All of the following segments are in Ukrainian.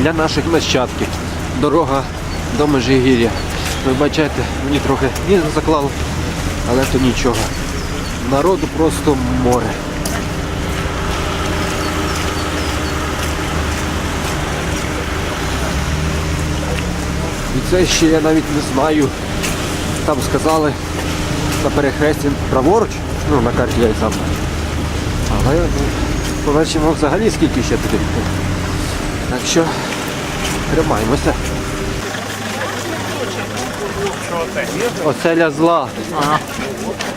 для наших нащадків. Дорога до Межигір'я. Ви бачите, мені трохи ніс заклало, але то нічого. Народу просто море. І це ще я навіть не знаю. Там сказали на перехресті праворуч, ну на карті я й сам. Але ну, побачимо взагалі скільки ще туди. Так що тримаємося. Оселя зла.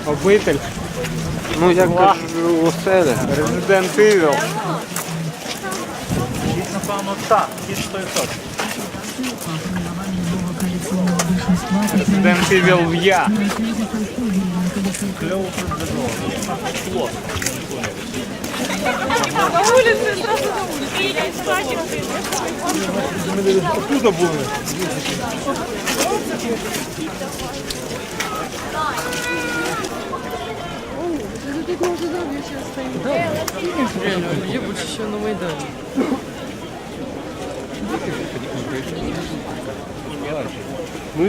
Обитель, Ну я кажу, оселя. Resident Evil. Напевно, так, ті що і. Resident Evil в я. На улице, сразу на улице. Я не Откуда були? Я больше еще на Майдане. Ну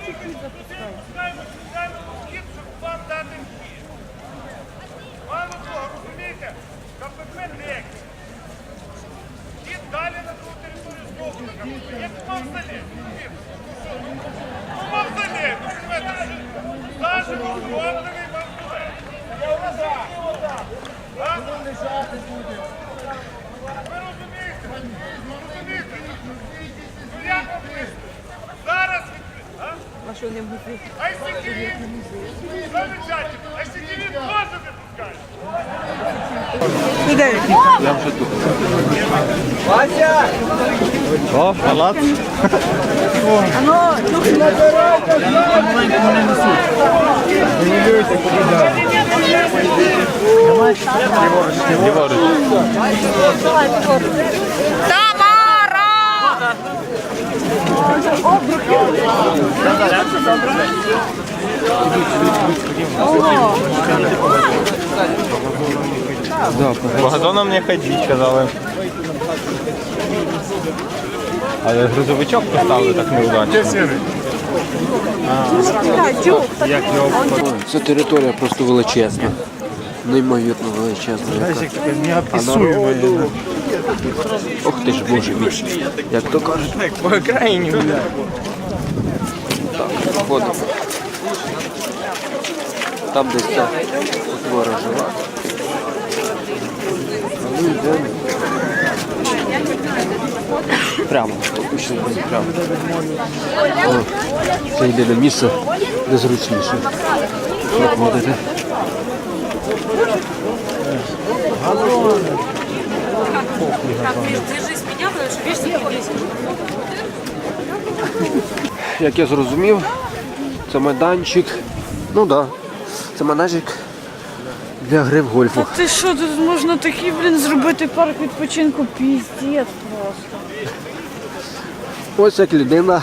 вхід. Мало того, розумієте, КПП. Вхід далі на ту територію знову. Як мавзолей. Ну, мавзолей, ну, знаєте, заживо зроблений мавзолей. А? Ви розумієте? Розумієте? Ну, як відкрити, что не музей? ICTV! Замечательно! ICTV тоже не пускають! Я вже тут. О, палац. Газонам не ходіть, казали. Але грузовичок поставили так неудачно. Як його територія просто величезна. Неймовірно величезна. Яка. Народу... Ох ти ж боже мій. Як то кажуть, по окраїні гуляє. так, виходимо. Там десь ця утвора жила. А ми йдемо. Прямо, поки прямо. О, це єдине місце, де зручніше. Держись меня, Як я зрозумів, це майданчик. Ну так, да, це майданчик для гри в гольфу. Та ти що, тут можна такий, блін, зробити парк відпочинку, піздець просто. Ось як людина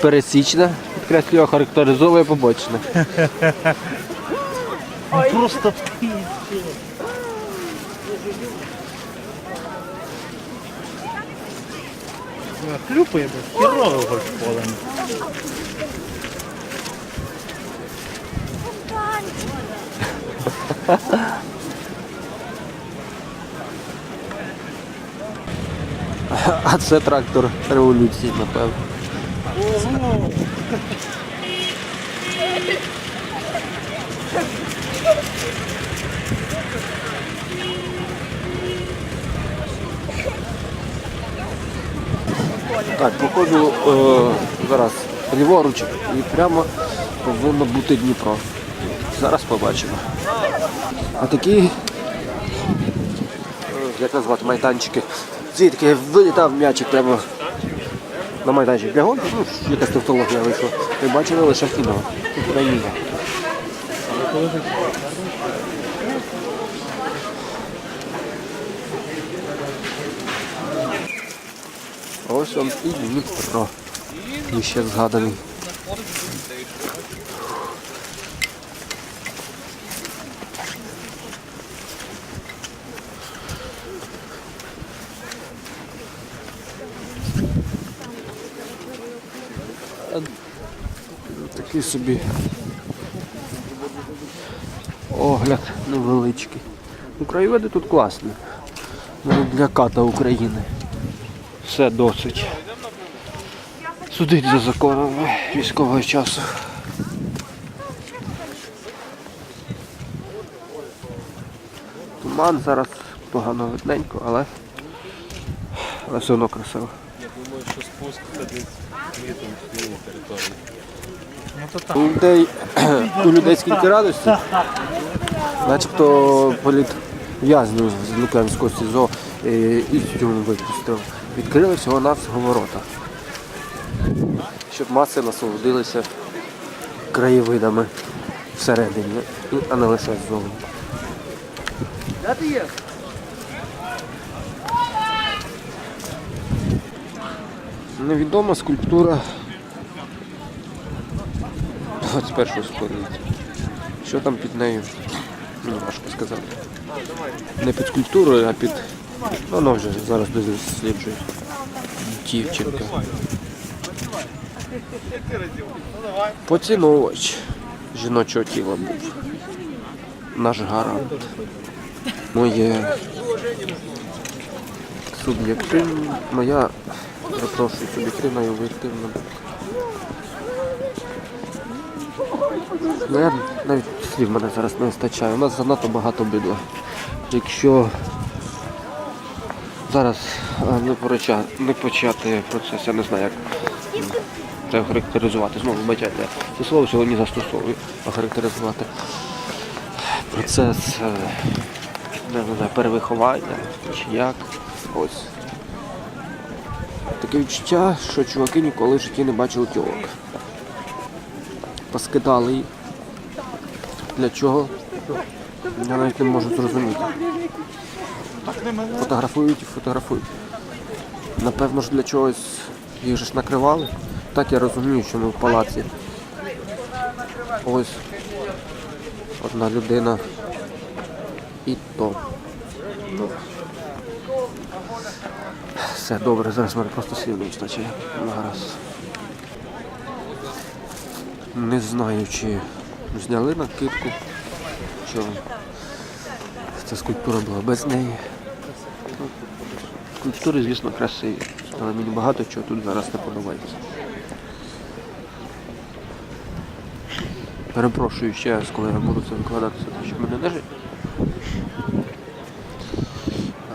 пересічна, підкреслюю, характеризовує побочне. Просто Хлюпає, бо хірово гольф-полем. А це трактор революції, напевно. Так, походу е, зараз ліворуч і прямо повинно бути Дніпро. Зараз побачимо. А такі, як назвати, майданчики. Звідки вилітав м'ячик прямо на майданчик для гольфу, ну, якась тавтологія вийшла. Ми бачили лише в Україні. Ось он і Дніпро. І ще згаданий. Такий собі огляд невеличкий. Ну, краєвиди тут класні. Для ката України. Все досить. Судить за законами військового часу. Туман зараз погано видненько, але, але все одно красиво. Я думаю, що спуск це десь мітом в цій території. У людей, у людей скільки радості, начебто політ в'язнів з Лук'янського СІЗО е, із тюрми випустив. Відкрили всього навсього ворота. Щоб маси насолодилися краєвидами всередині, а не лише ззовні. Де ти є? Невідома скульптура 21 століття. Що там під нею? Мені важко сказати. Не під скульптурою, а під. Ну, воно вже зараз досліджує. Дівчинка. Поціновувач жіночого тіла був. Наш гарант. Моє суб'єктивна, моя, перепрошую, суб'єктивна і об'єктивна Ну, я навіть слів мене зараз не вистачає. У нас занадто багато бидла. Якщо зараз не, пороча, не почати процес, я не знаю, як це характеризувати. Знову вибачайте, це слово сьогодні застосовую, охарактеризувати процес е, не знаю, перевиховання чи як. Ось. Таке відчуття, що чуваки ніколи в житті не бачили тілок поскидали їх. Для чого? Я навіть не можу зрозуміти. Фотографують і фотографують. Напевно ж для чогось їх ж накривали. Так я розумію, що ми в палаці. Ось одна людина і то. Ну. Все добре, зараз мене просто слів не вистачає. Ну. Не знаю, чи зняли накидку, що ця скульптура була без неї. Скульптури, звісно, красиві, але мені багато чого тут зараз не подобається. Перепрошую ще раз, коли я буду це викладати, це те, що мене не жить.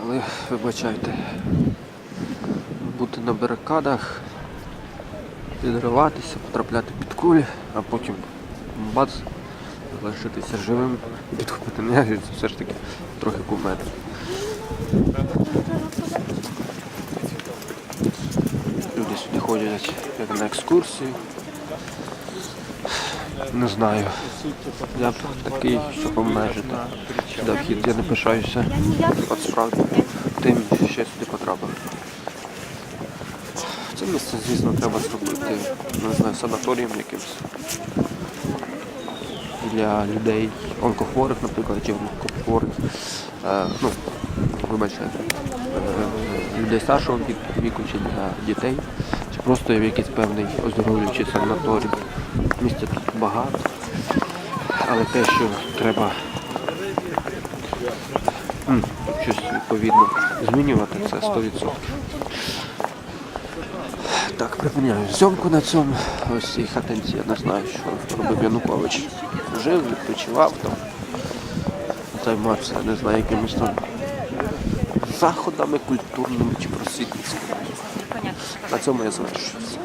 Але вибачайте, бути на барикадах підриватися, потрапляти під кулі, а потім бац, залишитися живим підхопити м'яч, це все ж таки трохи кумедно. Люди сюди ходять як на екскурсії. Не знаю. Я такий, щоб обмежити сюди вхід. Я не пишаюся. От справді тим, що я сюди потрапив. Це місце, звісно, треба зробити, не знаю, санаторієм якимось. Для людей онкохворих, наприклад, чи онкохворих, е, ну, вибачайте, е, людей старшого вік- віку чи для дітей, чи просто в якийсь певний оздоровлюючий санаторій. Місця тут багато, але те, що треба щось відповідно змінювати, це 100%. Так, припиняю зйомку на цьому. Ось цій хатинці, я не знаю, що робив Янукович. Жив, відпочивав там, займався, не знаю, якимись там заходами культурними чи просвітницькими. На цьому я завершуюся.